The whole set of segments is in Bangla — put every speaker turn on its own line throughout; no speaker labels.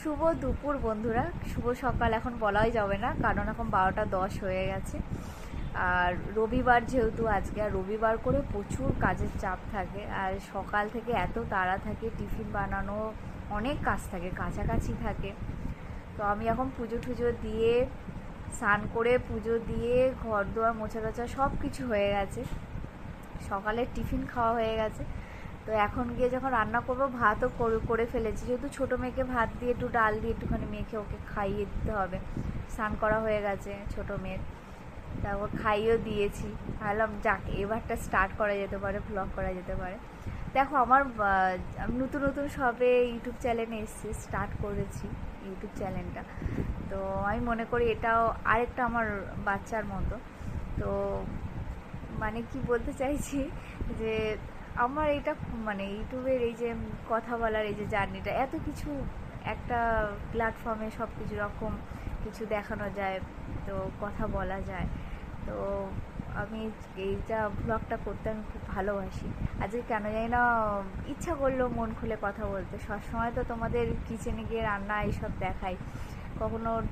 শুভ দুপুর, বন্ধুরা। শুভ সকাল, এখন বলাই যাবে না, কারণ এখন বারোটা দশ হয়ে গেছে। আর রবিবার যেহেতু আজকে, আর রবিবার করে প্রচুর কাজের চাপ থাকে, আর সকাল থেকে এত তাড়া থাকে, টিফিন বানানো অনেক কাজ থাকে, কাছাকাছি থাকে। তো আমি এখন পুজো টুজো দিয়ে, স্নান করে পুজো দিয়ে ঘর দুয়ার মোছা টোছা সব কিছু হয়ে গেছে। সকালের টিফিন খাওয়া হয়ে গেছে। তো এখন গিয়ে যখন রান্না করব, ভাতও করে- ফেলেছি। যেহেতু ছোটো মেয়েকে ভাত দিয়ে একটু ডাল দিয়ে একটুখানি মেখে ওকে খাইয়ে দিতে হবে। স্নান করা হয়ে গেছে ছোটো মেয়ের। তারপর খাইয়েও দিয়েছি। ভাবলাম, যাক, এবারটা স্টার্ট করা যেতে পারে ব্লগ করা যেতে পারে। দেখো, আমার আমি নতুন নতুন সবে ইউটিউব চ্যানেলে এসেছি স্টার্ট করেছি ইউটিউব চ্যানেলটা তো আমি মনে করি এটাও আরেকটা আমার বাচ্চার মতো। তো মানে কি বলতে চাইছি যে আমার এটা মানে ইউটিউবের এই যে কথা বলার এই যে জার্নিটা, এত কিছু একটা প্ল্যাটফর্মে সব কিছু রকম কিছু দেখানো যায়, তো কথা বলা যায়। তো আমি এইটা ব্লগটা করতে আমি খুব ভালোবাসি। আজকে কেন জানি না ইচ্ছা করল মন খুলে কথা বলতে। সবসময় তো তোমাদের কিচেনে গিয়ে রান্না এইসব দেখাই। কখনো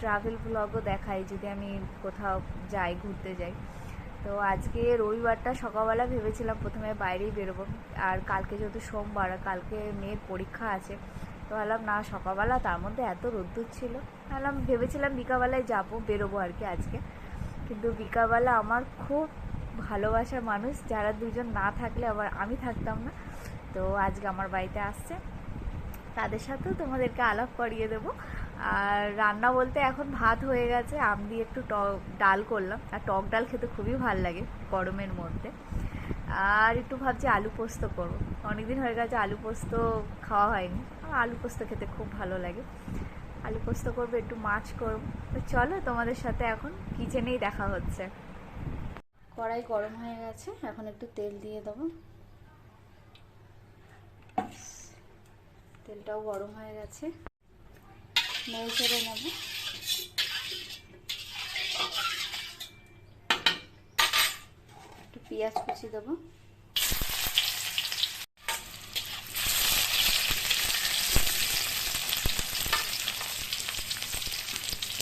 ট্রাভেল ব্লগও দেখাই যদি আমি কোথাও যাই, ঘুরতে যাই। তো আজকে রবিবারটা সকালবেলা ভেবেছিলাম প্রথমে বাইরেই বেরোবো। আর কালকে যেহেতু সোমবার কালকে মেয়ের পরীক্ষা আছে, তো ভাবলাম না, সকালবেলা তার মধ্যে এত রোদ্দুর ছিল। ভাবলাম, ভেবেছিলাম বিকালবেলায় যাব, বেরোবো আর কি আজকে। কিন্তু বিকালবেলা আমার খুব ভালোবাসার মানুষ, যারা দুজন না থাকলে আবার আমি থাকতাম না। তো আজকে আমার বাড়িতে আসছে। তাদের সাথেও তোমাদেরকে আলাপ করিয়ে দেবো। আর রান্না বলতে এখন ভাত হয়ে গেছে, আম দিয়ে একটু টক, ডাল করলাম। আর টক ডাল খেতে খুবই ভালো লাগে গরমের মধ্যে। আর একটু ভাবছি আলু পোস্ত করব। অনেকদিন হয়ে গেছে আলু পোস্ত খাওয়া হয়নি। আলু পোস্ত খেতে খুব ভালো লাগে। আলু পোস্ত করব, একটু মাছ করব। তো চলো তোমাদের সাথে এখন কিচেনেই দেখা হচ্ছে। কড়াই গরম হয়ে গেছে, এখন একটু তেল দিয়ে দেবো। তেলটাও গরম হয়ে গেছে। নেড়ে চেড়ে নেব। একটু পেঁয়াজ কুচি দেবো।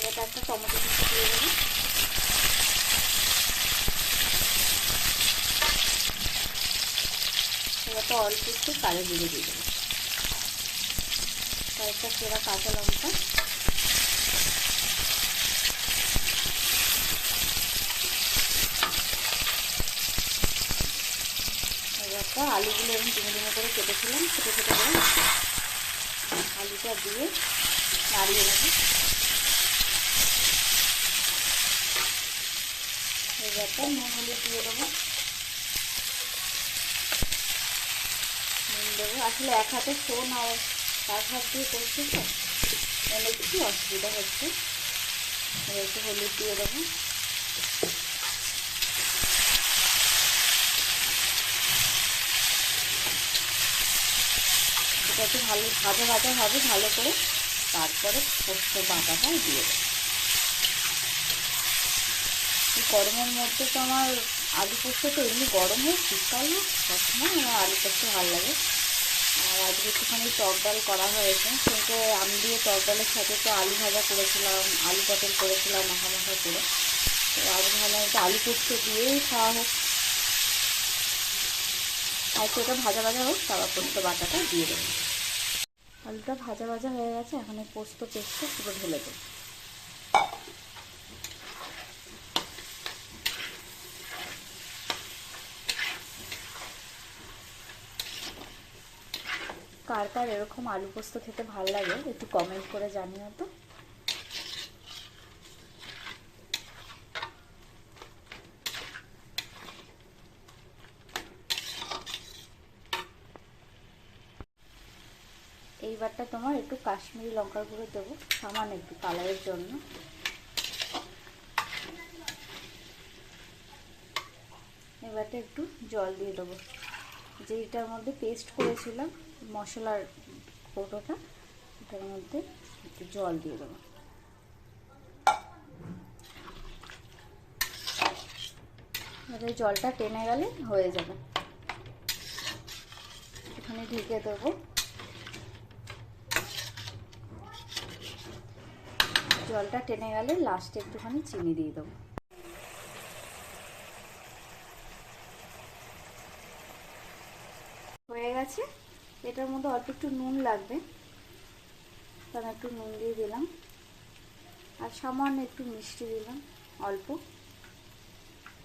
এবার একটা টমেটো কুচি দিয়ে দেবো। এবার অল্প একটু কালো জিরে দিয়ে দেবো। কয়েকটা সেরা কাঁচা লঙ্কা। এবারটা আলুগুলো আমি ডিমে ডিমে করে কেটেছিলাম, ছোটো ছোটো করে। আলুটা দিয়ে নাড়িয়ে নেব। এবারটা নুন হলুদ দিয়ে দেবো। নুন দেবো। আসলে এক হাতে ফোন আর এক হাত দিয়ে করছি তো? এনে একটু অসুবিধা হচ্ছে। একটু হলুদ দিয়ে দেবো। এটা একটু ভালো ভাজা ভাজা হবে, ভালো করে তারপরে পোস্ত বাটাটা দিয়ে দেবো। গরমের মধ্যে তো আমার আলু পোস্ত তো এমনি গরম হয়, শীতকাল না, সবসময় আমার আলু পোস্ত ভালো লাগে। আর আজকে একটুখানি টক ডাল করা হয়েছে। কিন্তু আমি দিয়ে টক ডালের সাথে তো আলু ভাজা করেছিলাম, আলু পটল করেছিলাম, মাখা মাখা করে। তো আজ ভাবলাম একটু আলু পোস্ত দিয়েই খাওয়া হোক। আর সেটা ভাজা ভাজা হোক, তারপর পোস্ত বাটাটা দিয়ে দেবো। আলুটা ভাজা ভাজা হয়ে গেছে, এখন পোস্ত পেস্টটা পুরো ঢেলে দেবো। কার কার এরকম আলু পোস্ত খেতে ভালো লাগে, একটু কমেন্ট করে জানিও তো। এইবারটা তোমার একটু কাশ্মীরি লঙ্কার গুঁড়ো দেবো, সামান্য একটু কালারের জন্য। এবারটা একটু জল দিয়ে দেবো। যেটার মধ্যে পেস্ট করেছিলাম মশলার কৌটোটা, এটার মধ্যে একটু জল দিয়ে দেবো। জলটা টেনে গেলে হয়ে যাবে। এখানে ঢেকে দেবো। জলটা টেনে গেলে লাস্টে একটুখানি চিনি দিয়ে দেবো হয়ে গেছে এটার মধ্যে অল্প একটু নুন লাগবে। তো একটু নুন দিয়ে দিলাম। আর সামান্য একটু মিষ্টি দিলাম, অল্প।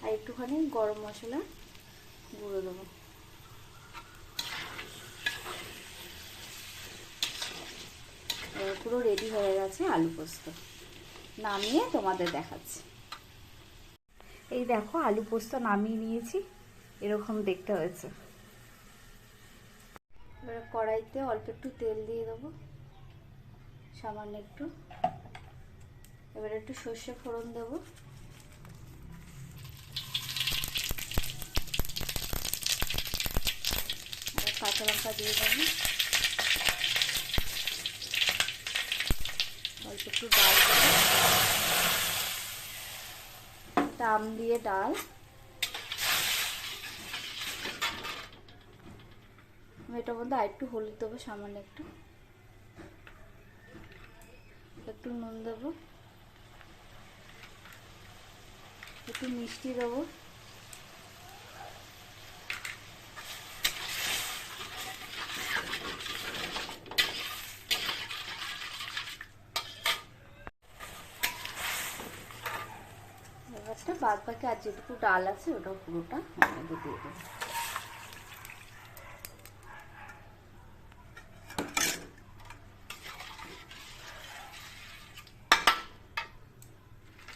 আর একটুখানি গরম মশলা গুঁড়ো দেবো। পুরো রেডি হয়ে গেছে আলু পোস্ত। নামিয়ে তোমাদের দেখাচ্ছি। এই দেখো, আলু পোস্ত নামিয়ে নিয়েছি। এরকম দেখতে হয়েছে। এবার কড়াইতে অল্প একটু তেল দিয়ে দেবো। সামান্য একটু। এবার একটু সর্ষে ফোড়ন দেবো। কাঁচা লঙ্কা দিয়ে দেবো। অল্প একটু ডাল দাম দিয়ে ডাল। এটার মধ্যে আর একটু হলুদ দেবো, সামান্য একটু। একটু নুন দেবো। একটু মিষ্টি দেবো। বাদ বাকি আর যেটুকু ডাল আছে ওটা পুরোটা দিয়ে দেবো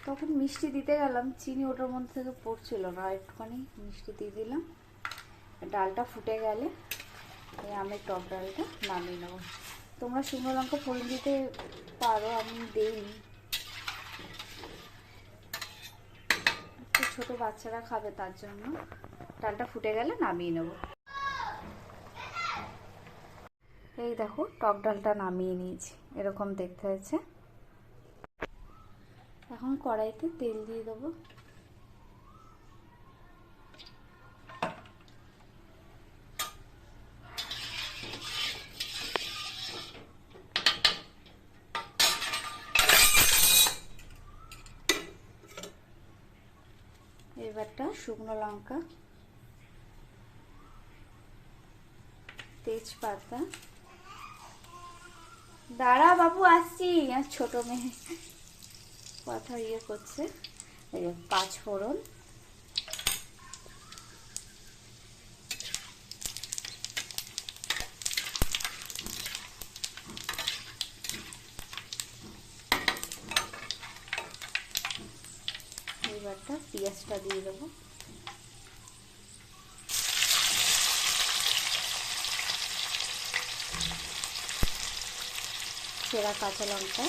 তখন মিষ্টি দিতে গেলাম, চিনি ওটার মধ্যে থেকে পড়ছিল না, একটুখানি মিষ্টি দিয়ে দিলাম। ডালটা ফুটে গেলে এই আমের টক ডালটা নামিয়ে নেব। তোমরা শুকনো লঙ্কা ফোড়ন দিতে পারো, আমি দেইনি। ছোটো বাচ্চারা খাবে তার জন্য। ডালটা ফুটে গেলে নামিয়ে নেব। এই দেখো, টক ডালটা নামিয়ে নিয়েছি, এরকম দেখতে হয়েছে। এখন কড়াইতে তেল দিয়ে দেবো। এবারটা শুকনো লঙ্কা, তেজপাতা। দাঁড়া বাবু, আসছি, আর ছোট মেয়ে। কথা ইয়ে করছে। এই যে পাঁচ ফোড়ন। এবারটা পেঁয়াজটা দিয়ে দেবো। সেরা কাঁচা লঙ্কা।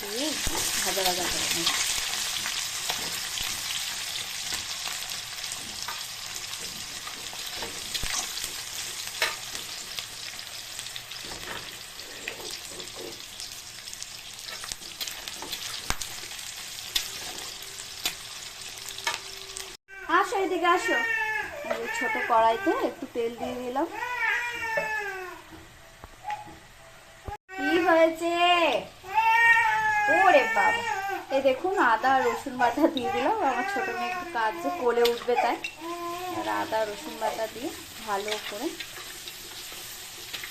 দিয়ে ভাজা ভাজা করে নেব। আসো এদিকে আসো। ছোট কড়াইতে একটু তেল দিয়ে দিলাম কি হয়েছে? ওরে বাবা। এই দেখুন, আদা রসুন বাটা দিয়ে দিলাম। আমার ছোট মেয়ে একটু কাজ যে কোলে উঠবে তাই। আর আদা রসুন বাটা দিয়ে ভালো করে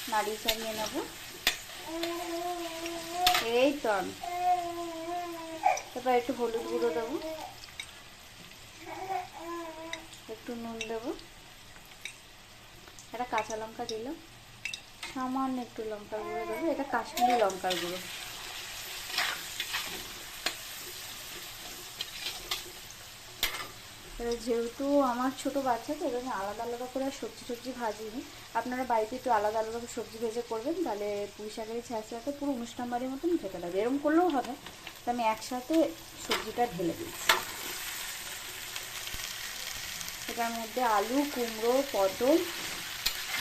নাড়িয়ে চাড়িয়ে নেব। এই তো আমি। এবার একটু হলুদ গুঁড়ো দেবো। একটু নুন দেবো। একটা কাঁচা লঙ্কা দিলাম। সামান্য একটু লঙ্কার গুঁড়ো দেবো। এটা কাশ্মীরি লঙ্কার গুঁড়ো। যেহেতু আমার ছোট বাচ্চা, তো আমি আলাদা আলাদা করে সবজি টবজি ভাজিনি। আপনারা বাড়িতে একটু আলাদা আলাদা সবজি ভেজে করবেন, তাহলে পুঁই শাকের ছ্যাঁচড়াটা পুরো অনুষ্ঠান বাড়ির মতন খেতে লাগবে। এরকম করলেও হবে, তো আমি একসাথে সবজিটা ঢেলে দিচ্ছি। এটার মধ্যে আলু, কুমড়ো, পটল,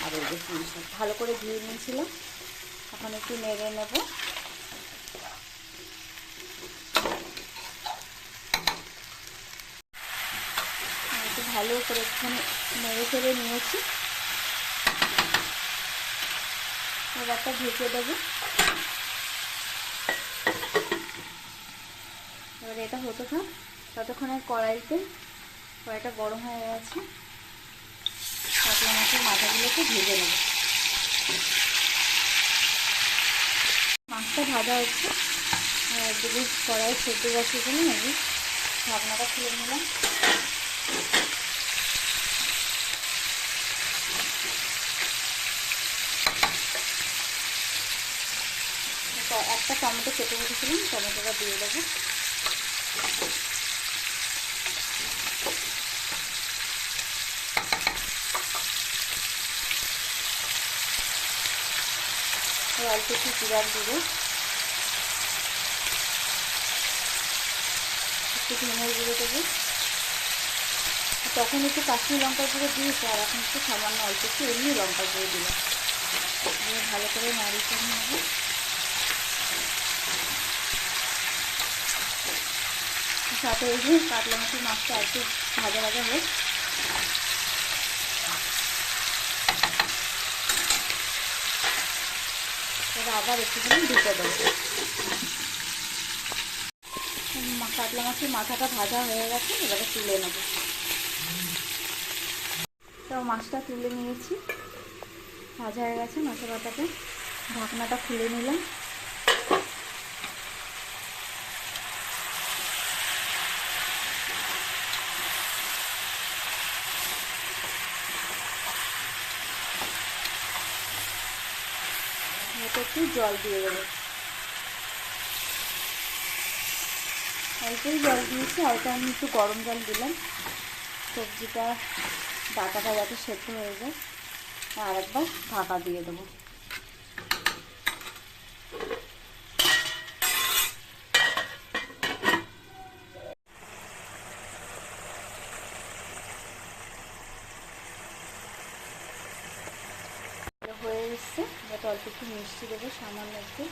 আর ওই যে পুঁই শাক ভালো করে ধুয়ে নিয়েছিলাম। এখন একটু নেড়ে নেব একটু ভালো করে একটুখানি নেড়ে ফেড়ে নিয়েছি। এবারটা ভেজে দেবো। এবারে এটা হতে থাক, ততক্ষণে কড়াইতে কড়াইটা গরম হয়ে গেছে। কাতলা মাছের মাথাগুলোকে ভেজে নেব। মাছটা ভাজা হচ্ছে। একদিকে কড়াই সেদ্ধ বসিয়ে দিলাম, এই ঢাকনাটা খুলে নিলাম। একটা টমেটো কেটে রেখেছিলাম, টমেটোটা দিয়ে দেবো। অল্প একটু জিরার দেবো একটু ধনের গুঁড়ো দেবো। তখন একটু কাশ্মীর লঙ্কার গুঁড়ো দিয়েছে, আর এখন একটু সামান্য অল্প একটু এমনি লঙ্কার গুঁড়ো দিলাম। ভালো করে নাড়ি করে নেব। সাথে এই যে কাতলা মাছের মাছটা একটু ভাজা ভাজা হোক। এবার আবার একটুখানি ঢুকে দেবো। কাতলা মাছের মাথাটা ভাজা হয়ে গেছে, এবারে তুলে নেব। তো মাছটা তুলে নিয়েছি। ভাজা হয়ে গেছে, মাছের মাথাটা ঢাকনাটা খুলে নিলাম এটা একটু জল দিয়ে দেবো। অল্পই জল দিয়েছি, হালকা আমি একটু গরম জল দিলাম। সবজিটা, ডাটাটা যাতে সেদ্ধ হয়ে যায়, আর একবার ঢাকা দিয়ে দেবো এটা হয়ে এসছে যাতে অল্প একটু মিষ্টি দেবো, সামান্য একটু।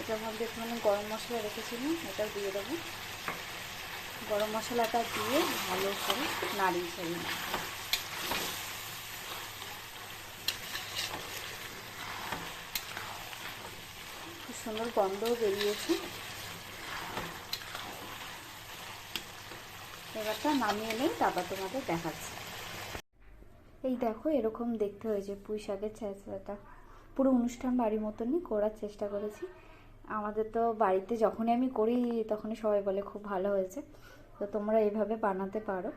এটার মধ্যে একটু মানে গরম মশলা রেখেছিলাম, এটাও দিয়ে দেবো। গরম মশলাটা দিয়ে ভালো করে নাড়িয়ে ফেলি খুব সুন্দর গন্ধও বেরিয়েছে। এবারটা নামিয়ে নেই তারপর তোমাদের দেখাচ্ছি। এই দেখো, এরকম দেখতে হয়েছে পুঁই শাকের ছেঁচড়াটা। পুরো অনুষ্ঠান বাড়ির মতনই করার চেষ্টা করেছি। আমাদের তো বাড়িতে যখনই আমি করি, তখনই সবাই বলে খুব ভালো হয়েছে। তো তোমরা এইভাবে বানাতে পারো।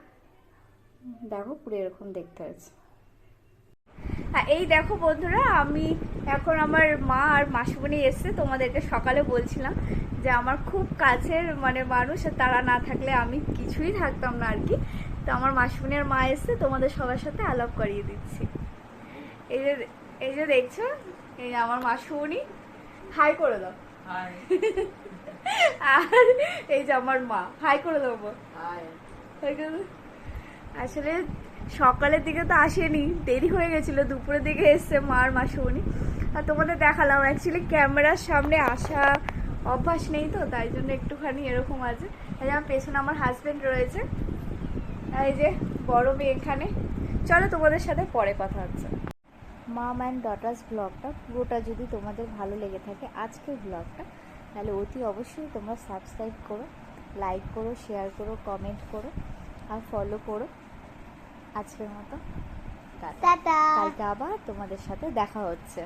দেখো, পুরো এরকম দেখতে হয়েছে। হ্যাঁ এই দেখো বন্ধুরা, আমি এখন আমার মা আর মাসুমণি এসছে। তোমাদেরকে সকালে বলছিলাম যে আমার খুব কাছের মানে মানুষ তারা না থাকলে আমি কিছুই থাকতাম না আর কি। তো আমার মাসুমণি আর মা এসছে তোমাদের সবার সাথে আলাপ করিয়ে দিচ্ছি। এই যে এই যে দেখছ এই যে আমার মাসুমণি। হাই করে দাও। আর এই যে আমার মা। হাই করে দেবো হাই করে দাও। আসলে সকালের দিকে তো আসেনি দেরি হয়ে গেছিল দুপুরের দিকে এসছে মার মাসুমণি। আর তোমাদের দেখালাম অ্যাকচুয়ালি ক্যামেরার সামনে আসা অভ্যাস নেই তো তাই জন্য একটুখানি এরকম আছে। আমার পেছনে আমার হাজবেন্ড রয়েছে। এই যে বড় মেয়ে এখানে। চলো তোমাদের সাথে পরে কথা হচ্ছে। মাম অ্যান্ড ডটার্স ব্লগটা পুরোটা যদি তোমাদের ভালো লেগে থাকে আজকের ব্লগটা তাহলে অতি অবশ্যই তোমরা সাবস্ক্রাইব করো লাইক করো শেয়ার করো কমেন্ট করো আর ফলো করো। আজকের মতো। কালকে আবার তোমাদের সাথে দেখা হচ্ছে।